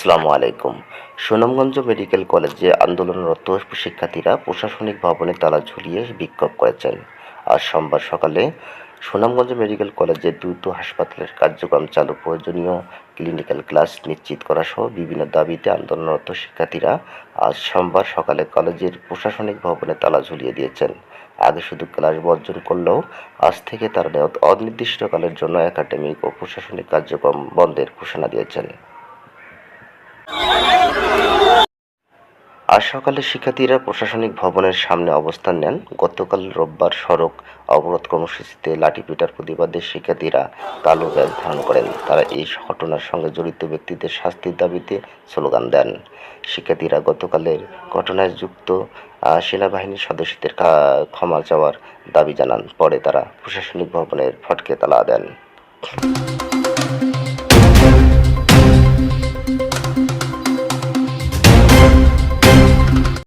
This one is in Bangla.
আসসালামু আলাইকুম। সুনামগঞ্জ মেডিকেল কলেজে আন্দোলনরত শিক্ষার্থীরা প্রশাসনিক ভবনে তালা ঝুলিয়ে বিক্ষোভ করেছেন। আজ সোমবার সকালে সুনামগঞ্জ মেডিকেল কলেজে দ্রুত হাসপাতালের কার্যক্রম চালু, প্রয়োজনীয় ক্লিনিক্যাল ক্লাস নিশ্চিত করা সহ বিভিন্ন দাবিতে আন্দোলনরত শিক্ষার্থীরা আজ সোমবার সকালে কলেজের প্রশাসনিক ভবনে তালা ঝুলিয়ে দিয়েছেন। আগে শুধু ক্লাস বর্জন করলেও আজ থেকে তারা অনির্দিষ্টকালের জন্য একাডেমিক ও প্রশাসনিক কার্যক্রম বন্ধের ঘোষণা দিয়েছেন। আজ সকালে শিক্ষার্থীরা প্রশাসনিক ভবনের সামনে অবস্থান নেন। গতকাল রোববার সড়ক অবরোধ কর্মসূচিতে লাঠিপিটার প্রতিবাদে শিক্ষার্থীরা কালো ব্যাগ ধারণ করেন। তারা এই ঘটনার সঙ্গে জড়িত ব্যক্তিদের শাস্তির দাবিতে স্লোগান দেন। শিক্ষার্থীরা গতকালের ঘটনায় যুক্ত সেনাবাহিনীর সদস্যদের ক্ষমা চাওয়ার দাবি জানান। পরে তারা প্রশাসনিক ভবনের ফটকে তালা দেন।